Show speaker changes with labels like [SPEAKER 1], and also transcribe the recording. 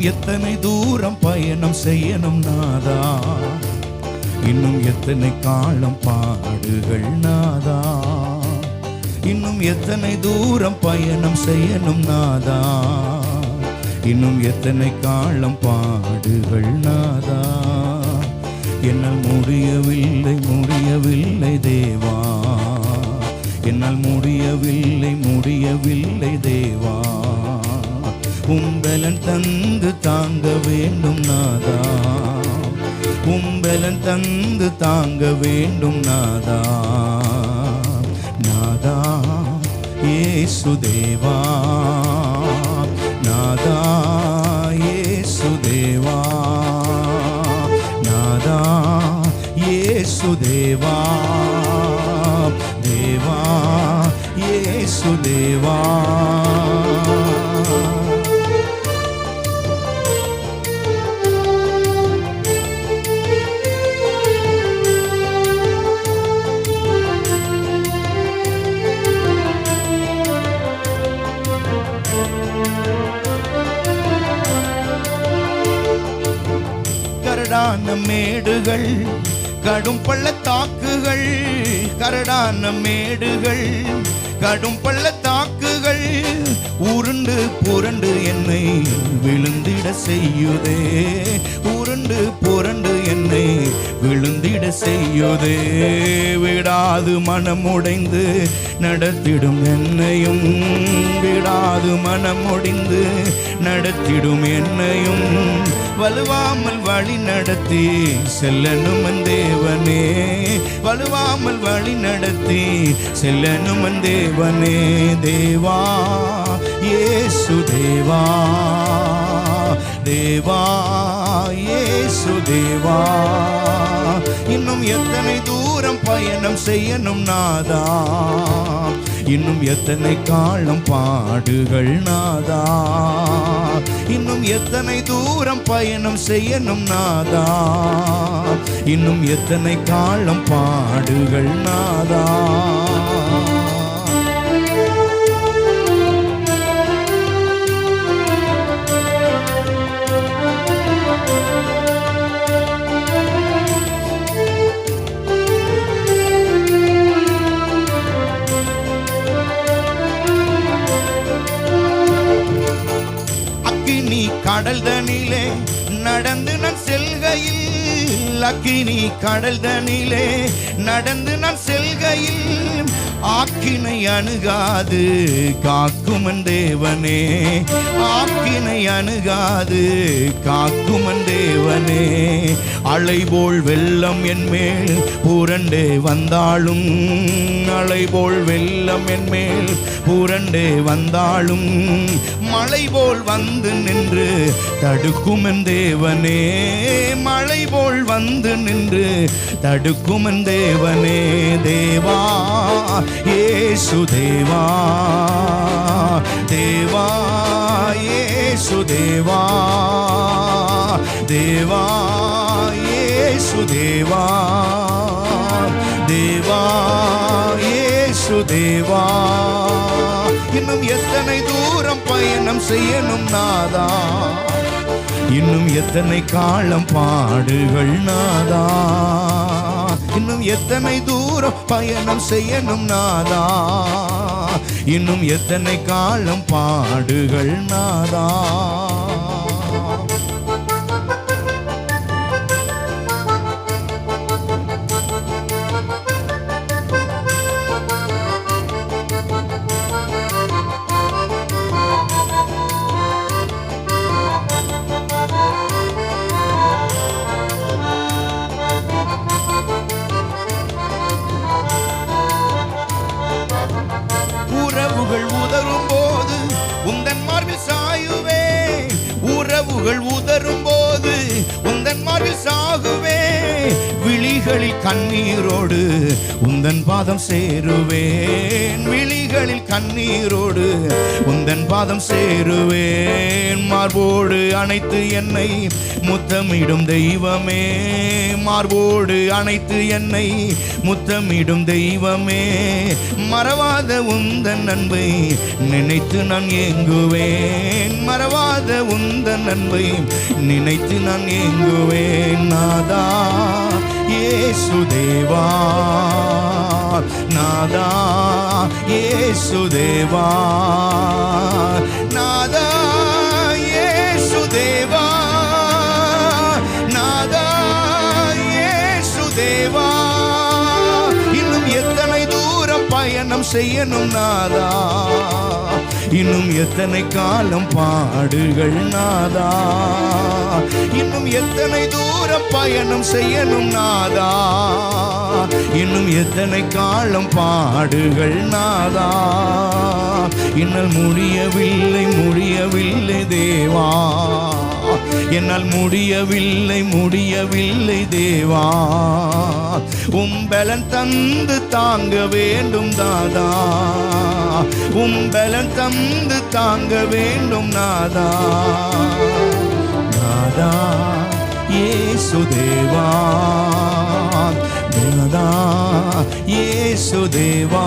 [SPEAKER 1] இன்னும் எத்தனை தூரம் பயணம் செய்யணும் நாதா? இன்னும் எத்தனை காலம் பாடுகள் நாதா? இன்னும் எத்தனை தூரம் பயணம் செய்யணும் நாதா? இன்னும் எத்தனை காலம் பாடுகள் நாதா? என்னால் முடியவில்லை முடியவில்லை தேவா. என்னால் முடியவில்லை முடியவில்லை தேவா. உம்பலன் தந்து தாங்க வேண்டும் நாதா. உம்பலன் தந்து தாங்க வேண்டும் நாதா. நாதா ஏசுதேவா நாதா ஏசுதேவா நாதா ஏசுதேவா தேவா. ஏசுதேவா கரடான மேடுகள் கடும் பள்ளத்தாக்குகள் கரடான மேடுகள் கடும் பள்ளத்தாக்குகள் உருண்டு புரண்டு என்னை விழுந்திட செய்யுதே. உருண்டு புரண்டு என்னை விழுந்திட செய்யுதே. விடாது மனமுடைந்து நடத்திடும் என்னையும் விடாது மனமுடிந்து நடத்திடும் என்னையும். வலுவாம வழி நடத்தி செல்லனும் தேவனே. வலுவாமல் வழி நடத்தி செல்லனும் தேவனே. தேவா ஏசு தேவா. தேவா ஏசு தேவா. இன்னும் எத்தனை தூரம் பயணம் செய்யணும் நாதா. இன்னும் எத்தனை காலம் பாடுகள் நாதா. இன்னும் எத்தனை தூரம் பயணம் செய்யணும் நாதா? இன்னும் எத்தனை காலம் பாடுகள் நாதா? கடல் தனிலே நடந்து நான் செல்கையில் அக்கினி கடல் தனிலே நடந்து நான் செல்கையில் ஆக்கினை அணுகாது காக்குமன் தேவனே. ஆக்கினை அணுகாது காக்குமன் தேவனே. அலைபோல் வெள்ளம் என் மேல் புரண்டு வந்தாலும் மலை போல் வெள்ளம் என் மேல். புரண்டே வந்தாலும் மலை போல் வந்து நின்று தடுக்குமன் தேவனே. மலை போல் வந்து நின்று தடுக்குமன் தேவனே. தேவா ஏசு தேவா தேவா ஏசு தேவா தேவா ஏசு தேவா. தேவா ஏசு தேவா. இன்னும் எத்தனை தூரம் பயணம் செய்யணும் நாதா? இன்னும் எத்தனை காலம் பாடுகள் நாதா? இன்னும் எத்தனை தூரம் பயணம் செய்யணும் நாதா? இன்னும் எத்தனை காலம் பாடுகள் நாதா? புகழ் உதரும் போது உந்தன் மார்பில் சாகுவே. விழிகளில் கண்ணீரோடு உந்தன் பாதம் சேருவேன். விழிகளில் கண்ணீரோடு உந்தன் பாதம் சேருவேன். மார்போடு அணைத்து என்னை முத்தமிடும் தெய்வமே. மார்போடு அணைத்து என்னை முத்தமிடும் தெய்வமே. மறவாத உந்தன் அன்பை நினைத்து நான் ஏங்குவேன். மறவாத உந்தன் அன்பை நினைத்து நான் ஏங்குவேன். நாதா ஏசுதேவா நாதா ஏசுதேவா நாதா. ஏசுதேவா நாதா ஏசுதேவா இன்னும் எத்தனை தூரம் பயணம் செய்யணும் நாதா? இன்னும் எத்தனை காலம் பாடுகள் நாதா? இன்னும் எத்தனை தூரம் பயணம் செய்யணும் நாதா? இன்னும் எத்தனை காலம் பாடுகள் நாதா? இன்னல் முடியவில்லை முடியவில்லை தேவா. என்னால் முடியவில்லை முடியவில்லை தேவா. உம்பலன் தந்து தாங்க வேண்டும் தாதா உம்பலன் தந்து தாங்க வேண்டும் நாதா. நாதா ஏசுதேவா நாதா ஏசுதேவா